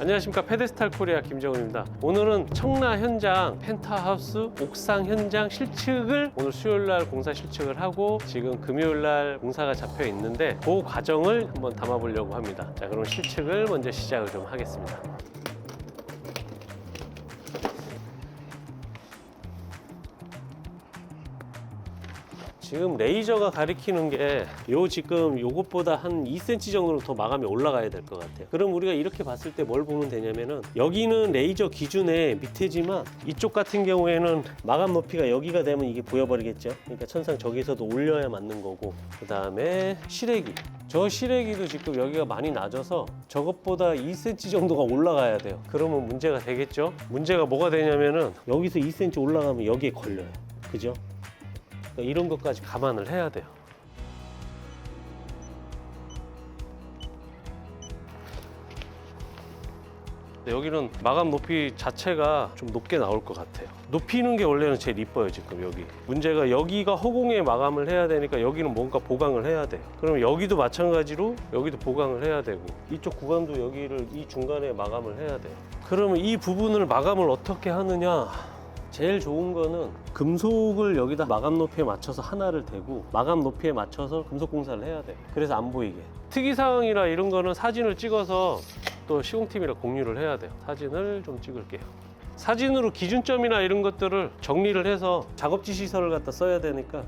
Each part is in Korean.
안녕하십니까 페데스탈 코리아 김정은입니다. 오늘은 청라 현장 펜타하우스 옥상 현장 실측을 오늘 수요일 날 공사 실측을 하고 지금 금요일 날 공사가 잡혀 있는데 그 과정을 한번 담아 보려고 합니다. 자, 그럼 실측을 먼저 시작을 좀 하겠습니다. 지금 레이저가 가리키는 게 요 지금 요것보다 한 2cm 정도는 더 마감이 올라가야 될 것 같아요. 그럼 우리가 이렇게 봤을 때 뭘 보면 되냐면은 여기는 레이저 기준의 밑에지만 이쪽 같은 경우에는 마감 높이가 여기가 되면 이게 보여버리겠죠. 그러니까 천상 저기서도 올려야 맞는 거고 그 다음에 실외기 저 실외기도 지금 여기가 많이 낮아서 저것보다 2cm 정도가 올라가야 돼요. 그러면 문제가 되겠죠. 문제가 뭐가 되냐면은 여기서 2cm 올라가면 여기에 걸려요. 그죠? 그러니까 이런 것까지 감안을 해야 돼요. 여기는 마감 높이 자체가 좀 높게 나올 것 같아요. 높이는 게 원래는 제일 이뻐요, 지금 여기. 문제가 여기가 허공에 마감을 해야 되니까 여기는 뭔가 보강을 해야 돼요. 그럼 여기도 마찬가지로 여기도 보강을 해야 되고 이쪽 구간도 여기를 이 중간에 마감을 해야 돼요. 그러면 이 부분을 마감을 어떻게 하느냐? 제일 좋은 거는 금속을 여기다 마감 높이에 맞춰서 하나를 대고 마감 높이에 맞춰서 금속 공사를 해야 돼. 그래서 안 보이게. 특이사항이나 이런 거는 사진을 찍어서 또 시공팀이랑 공유를 해야 돼요. 사진을 좀 찍을게요. 사진으로 기준점이나 이런 것들을 정리를 해서 작업 지 시설을 갖다 써야 되니까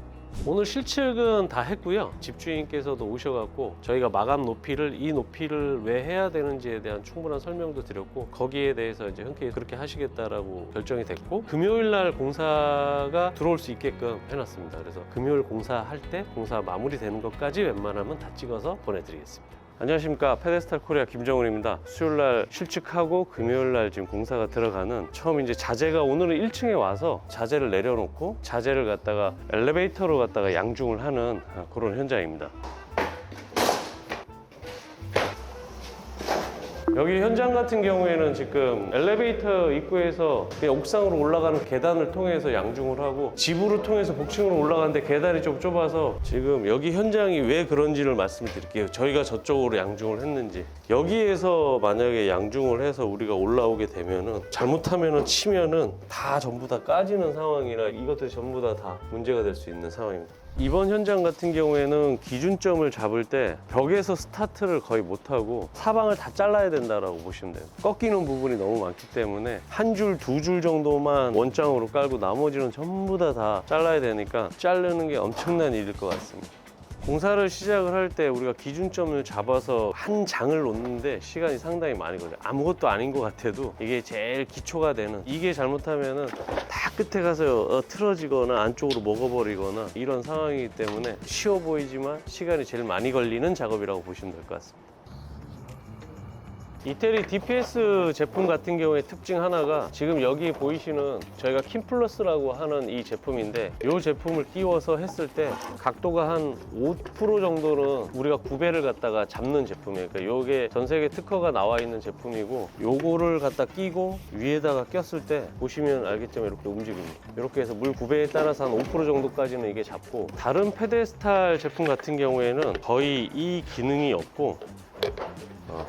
오늘 실측은 다 했고요. 집주인께서도 오셔갖고 저희가 마감 높이를 이 높이를 왜 해야 되는지에 대한 충분한 설명도 드렸고 거기에 대해서 이제 흔쾌히 그렇게 하시겠다라고 결정이 됐고 금요일 날 공사가 들어올 수 있게끔 해놨습니다. 그래서 금요일 공사할 때 공사 마무리되는 것까지 웬만하면 다 찍어서 보내드리겠습니다. 안녕하십니까 페데스탈 코리아 김정은입니다. 수요일 날 실측하고 금요일 날 지금 공사가 들어가는 처음 이제 자재가 오늘은 1층에 와서 자재를 내려놓고 자재를 갖다가 엘리베이터로 갖다가 양중을 하는 아, 그런 현장입니다. 여기 현장 같은 경우에는 지금 엘리베이터 입구에서 그냥 옥상으로 올라가는 계단을 통해서 양중을 하고 지부를 통해서 복층으로 올라가는데 계단이 좀 좁아서 지금 여기 현장이 왜 그런지를 말씀드릴게요. 저희가 저쪽으로 양중을 했는지 여기에서 만약에 양중을 해서 우리가 올라오게 되면은 잘못하면은 치면은 다 전부 다 까지는 상황이라 이것들이 전부 다 다 문제가 될 수 있는 상황입니다. 이번 현장 같은 경우에는 기준점을 잡을 때 벽에서 스타트를 거의 못하고 사방을 다 잘라야 된다라고 보시면 돼요. 꺾이는 부분이 너무 많기 때문에 한 줄, 두 줄 정도만 원장으로 깔고 나머지는 전부 다 다 잘라야 되니까 자르는 게 엄청난 일일 것 같습니다. 공사를 시작을 할 때 우리가 기준점을 잡아서 한 장을 놓는데 시간이 상당히 많이 걸려요. 아무것도 아닌 것 같아도 이게 제일 기초가 되는 이게 잘못하면은 다 끝에 가서 어, 틀어지거나 안쪽으로 먹어버리거나 이런 상황이기 때문에 쉬워 보이지만 시간이 제일 많이 걸리는 작업이라고 보시면 될 것 같습니다. 이태리 DPS 제품 같은 경우에 특징 하나가 지금 여기 보이시는 저희가 킴플러스라고 하는 이 제품인데 이 제품을 끼워서 했을 때 각도가 한 5% 정도는 우리가 구배를 갖다가 잡는 제품이에요. 그러니까 이게 전 세계 특허가 나와 있는 제품이고 요거를 갖다 끼고 위에다가 꼈을 때 보시면 알겠지만 이렇게 움직입니다. 이렇게 해서 물 구배에 따라서 한 5% 정도까지는 이게 잡고 다른 페데스탈 제품 같은 경우에는 거의 이 기능이 없고 어,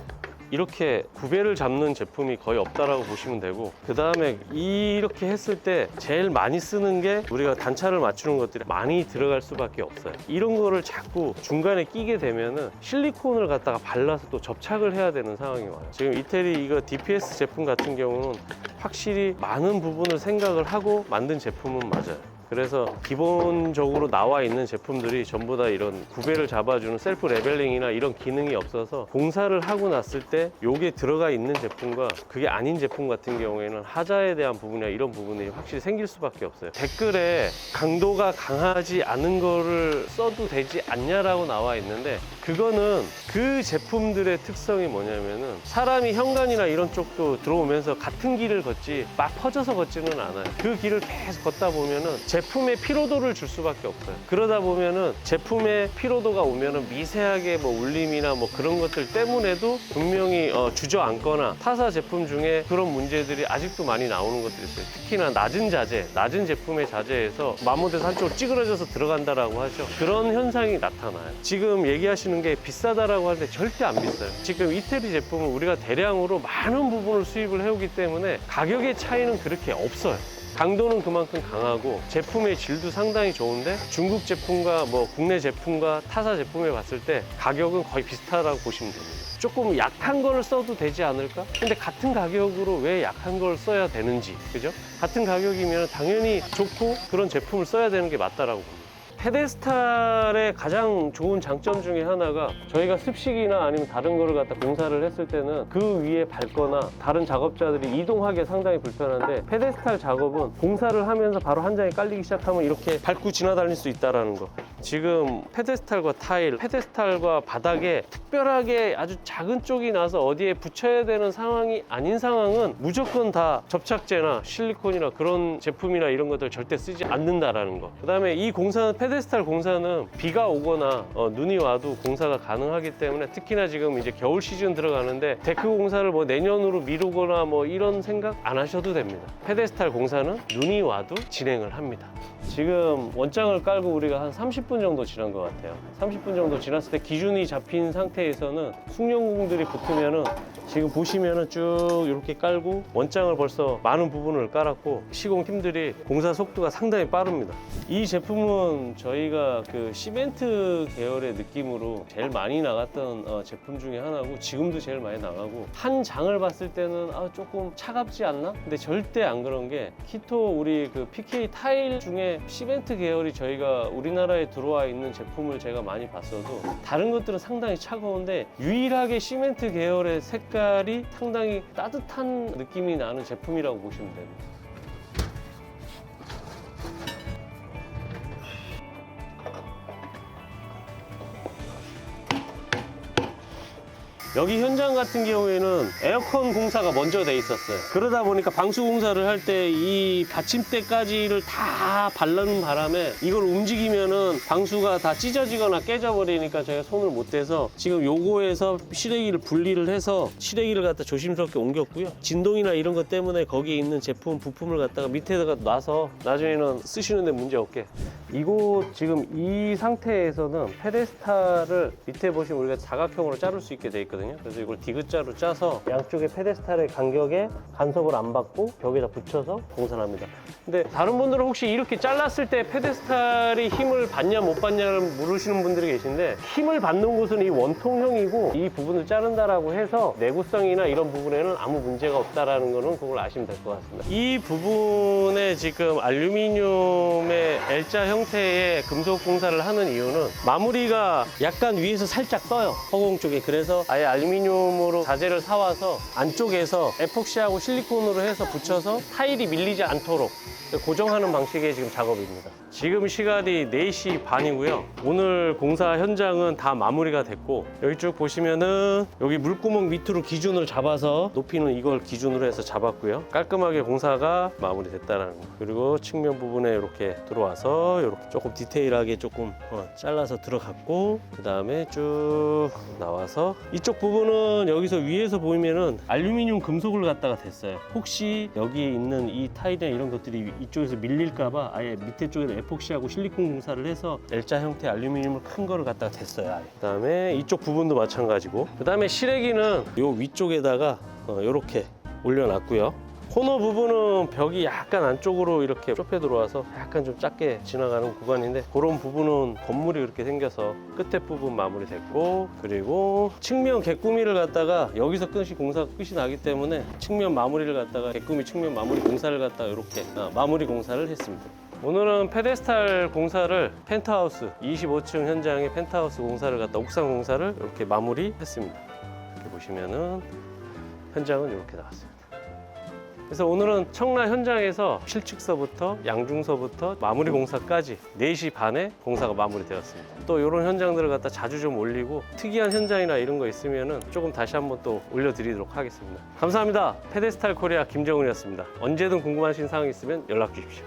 이렇게 구배를 잡는 제품이 거의 없다라고 보시면 되고 그 다음에 이렇게 했을 때 제일 많이 쓰는 게 우리가 단차를 맞추는 것들이 많이 들어갈 수밖에 없어요. 이런 거를 자꾸 중간에 끼게 되면은 실리콘을 갖다가 발라서 또 접착을 해야 되는 상황이 와요. 지금 이태리 이거 DPS 제품 같은 경우는 확실히 많은 부분을 생각을 하고 만든 제품은 맞아요 그래서 기본적으로 나와 있는 제품들이 전부 다 이런 구배를 잡아주는 셀프 레벨링이나 이런 기능이 없어서 공사를 하고 났을 때 요게 들어가 있는 제품과 그게 아닌 제품 같은 경우에는 하자에 대한 부분이나 이런 부분이 확실히 생길 수밖에 없어요. 댓글에 강도가 강하지 않은 거를 써도 되지 않냐라고 나와 있는데 그거는 그 제품들의 특성이 뭐냐면은 사람이 현관이나 이런 쪽도 들어오면서 같은 길을 걷지 막 퍼져서 걷지는 않아요. 그 길을 계속 걷다 보면은 제품의 피로도를 줄 수밖에 없어요. 그러다 보면은 제품의 피로도가 오면은 미세하게 뭐 울림이나 뭐 그런 것들 때문에도 분명히 어, 주저앉거나 타사 제품 중에 그런 문제들이 아직도 많이 나오는 것들이 있어요. 특히나 낮은 자재, 낮은 제품의 자재에서 마모돼서 한쪽으로 찌그러져서 들어간다라고 하죠. 그런 현상이 나타나요. 지금 얘기하시는 게 비싸다라고 하는데 절대 안 비싸요. 지금 이태리 제품은 우리가 대량으로 많은 부분을 수입을 해오기 때문에 가격의 차이는 그렇게 없어요. 강도는 그만큼 강하고 제품의 질도 상당히 좋은데 중국 제품과 뭐 국내 제품과 타사 제품에 봤을 때 가격은 거의 비슷하다고 보시면 됩니다. 조금 약한 걸 써도 되지 않을까? 근데 같은 가격으로 왜 약한 걸 써야 되는지, 그죠? 같은 가격이면 당연히 좋고 그런 제품을 써야 되는 게 맞다라고 봅니다. 페데스탈의 가장 좋은 장점 중에 하나가 저희가 습식이나 아니면 다른 거를 갖다 공사를 했을 때는 그 위에 밟거나 다른 작업자들이 이동하기 상당히 불편한데 페데스탈 작업은 공사를 하면서 바로 한 장에 깔리기 시작하면 이렇게 밟고 지나다닐 수 있다라는 거. 지금 페데스탈과 타일, 페데스탈과 바닥에 특별하게 아주 작은 쪽이 나서 어디에 붙여야 되는 상황이 아닌 상황은 무조건 다 접착제나 실리콘이나 그런 제품이나 이런 것들 절대 쓰지 않는다라는 거. 그다음에 이 공사는 페 데스탈 공사는 비가 오거나 어, 눈이 와도 공사가 가능하기 때문에 특히나 지금 이제 겨울 시즌 들어가는데 데크 공사를 뭐 내년으로 미루거나 뭐 이런 생각 안 하셔도 됩니다. 페데스탈 공사는 눈이 와도 진행을 합니다. 지금 원장을 깔고 우리가 한 30분 정도 지난 것 같아요. 30분 정도 지났을 때 기준이 잡힌 상태에서는 숙련공들이 붙으면은 지금 보시면은 쭉 이렇게 깔고 원장을 벌써 많은 부분을 깔았고 시공팀들이 공사 속도가 상당히 빠릅니다. 이 제품은 저희가 그 시멘트 계열의 느낌으로 제일 많이 나갔던 어, 제품 중에 하나고 지금도 제일 많이 나가고 한 장을 봤을 때는 아, 조금 차갑지 않나? 근데 절대 안 그런 게 키토 우리 그 PK 타일 중에 시멘트 계열이 저희가 우리나라에 들어와 있는 제품을 제가 많이 봤어도 다른 것들은 상당히 차가운데 유일하게 시멘트 계열의 색깔이 상당히 따뜻한 느낌이 나는 제품이라고 보시면 됩니다. 여기 현장 같은 경우에는 에어컨 공사가 먼저 돼 있었어요. 그러다 보니까 방수 공사를 할 때 이 받침대까지를 다 바르는 바람에 이걸 움직이면은 방수가 다 찢어지거나 깨져버리니까 저희가 손을 못 대서 지금 요거에서 시래기를 분리를 해서 시래기를 갖다 조심스럽게 옮겼고요. 진동이나 이런 것 때문에 거기에 있는 제품 부품을 갖다가 밑에다가 놔서 나중에는 쓰시는데 문제 없게 이곳 지금 이 상태에서는 페데스탈을 밑에 보시면 우리가 사각형으로 자를 수 있게 돼 있거든요. 그래서 이걸 디귿자로 짜서 양쪽에 페데스탈의 간격에 간섭을 안 받고 벽에다 붙여서 공사를 합니다. 근데 다른 분들은 혹시 이렇게 잘랐을 때 페데스탈이 힘을 받냐 못 받냐를 물으시는 분들이 계신데 힘을 받는 곳은 이 원통형이고 이 부분을 자른다라고 해서 내구성이나 이런 부분에는 아무 문제가 없다라는 거는 그걸 아시면 될 것 같습니다. 이 부분에 지금 알루미늄의 L자 형 태의 금속 공사를 하는 이유는 마무리가 약간 위에서 살짝 떠요. 허공 쪽에. 그래서 아예 알루미늄으로 자재를 사와서 안쪽에서 에폭시하고 실리콘으로 해서 붙여서 타일이 밀리지 않도록 고정하는 방식의 지금 작업입니다. 지금 시간이 4시 반이고요. 오늘 공사 현장은 다 마무리가 됐고 여기 쭉 보시면은 여기 물구멍 밑으로 기준을 잡아서 높이는 이걸 기준으로 해서 잡았고요. 깔끔하게 공사가 마무리됐다는 거. 그리고 측면 부분에 이렇게 들어와서 이렇게 조금 디테일하게 조금 어, 잘라서 들어갔고 그 다음에 쭉 나와서 이쪽 부분은 여기서 위에서 보이면은 알루미늄 금속을 갖다가 됐어요. 혹시 여기 있는 이 타일이나 이런 것들이 이쪽에서 밀릴까봐 아예 밑에 쪽에는 에폭시하고 실리콘 공사를 해서 L자 형태 알루미늄을 큰 거를 갖다가 됐어요. 아예. 그다음에 이쪽 부분도 마찬가지고 그다음에 시래기는 요 위쪽에다가 어, 이렇게 올려놨고요. 코너 부분은 벽이 약간 안쪽으로 이렇게 좁혀 들어와서 약간 좀 작게 지나가는 구간인데 그런 부분은 건물이 이렇게 생겨서 끝에 부분 마무리됐고 그리고 측면 개꾸미를 갖다가 여기서 끝이 공사 끝이 나기 때문에 측면 마무리를 갖다가 개꾸미 측면 마무리 공사를 갖다가 이렇게 아, 마무리 공사를 했습니다. 오늘은 페데스탈 공사를 펜트하우스 25층 현장의 펜트하우스 공사를 갖다 옥상 공사를 이렇게 마무리했습니다. 이렇게 보시면은 현장은 이렇게 나왔습니다. 그래서 오늘은 청라 현장에서 실측서부터 양중서부터 마무리 공사까지 4시 반에 공사가 마무리되었습니다. 또 이런 현장들을 갖다 자주 좀 올리고 특이한 현장이나 이런 거 있으면은 조금 다시 한번 또 올려드리도록 하겠습니다. 감사합니다. 페데스탈 코리아 김정은이었습니다. 언제든 궁금하신 사항 있으면 연락 주십시오.